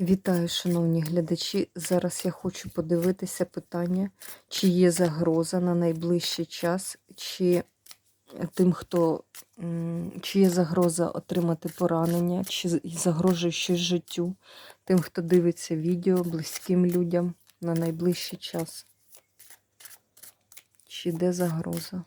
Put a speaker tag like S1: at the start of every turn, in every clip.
S1: Вітаю, шановні глядачі. Зараз я хочу подивитися питання, чи є загроза на найближчий час, чи тим, хто чи є загроза отримати поранення, чи загрожує щось життю, тим, хто дивиться відео, близьким людям на найближчий час. Чи йде загроза?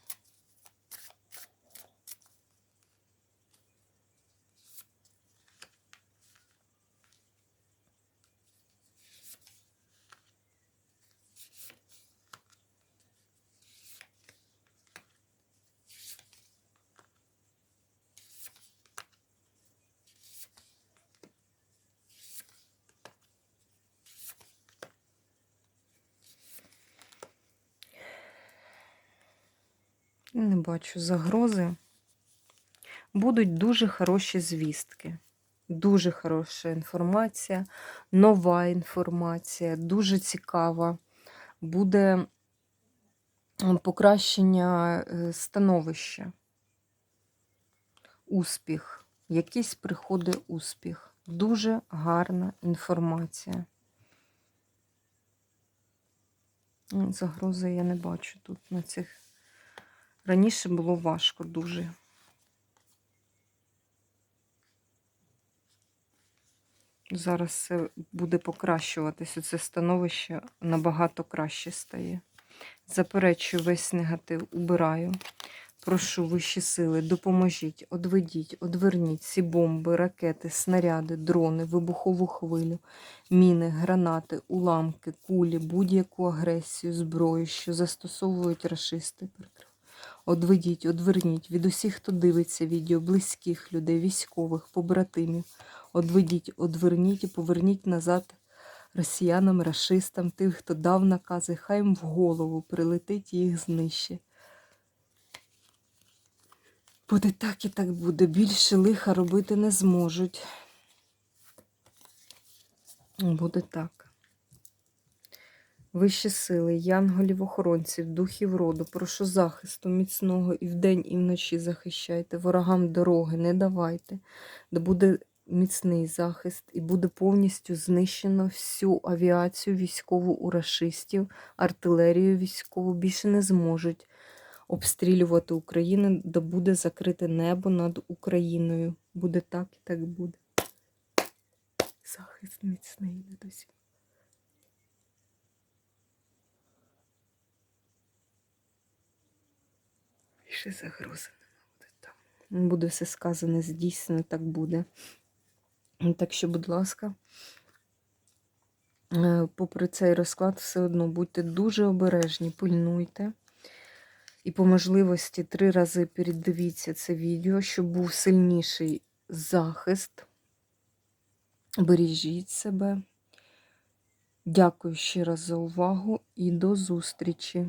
S1: Не бачу загрози. Будуть дуже хороші звістки. Дуже хороша інформація, нова інформація, дуже цікава. Буде покращення е, становища, успіх, якийсь приходить успіх. Дуже гарна інформація. Загрози я не бачу тут на цих. Раніше було важко дуже. Зараз все буде покращуватися. Це становище набагато краще стає. Заперечую весь негатив, убираю. Прошу вищі сили, допоможіть, одведіть, одверніть ці бомби, ракети, снаряди, дрони, вибухову хвилю, міни, гранати, уламки, кулі, будь-яку агресію, зброю, що застосовують рашисти. Одведіть, одверніть від усіх, хто дивиться відео, близьких людей, військових, побратимів. Одведіть, одверніть і поверніть назад росіянам, рашистам, тих, хто дав накази, хай їм в голову прилетить і їх знищить. Буде так і так буде. Більше лиха робити не зможуть. Буде так. Вищі сили, янголів, охоронців, духів роду, прошу захисту міцного і вдень, і вночі захищайте, ворогам дороги не давайте, де буде міцний захист і буде повністю знищено всю авіацію військову у рашистів, артилерію військову більше не зможуть обстрілювати Україну, де буде закрите небо над Україною. Буде так і так буде. Захист міцний над усім. Загрози не буде там. Буде все сказане, здійснено, так буде. Так що, будь ласка, е, попри цей розклад, все одно будьте дуже обережні, пильнуйте. І по можливості три рази передивіться це відео, щоб був сильніший захист. Бережіть себе. Дякую ще раз за увагу і до зустрічі!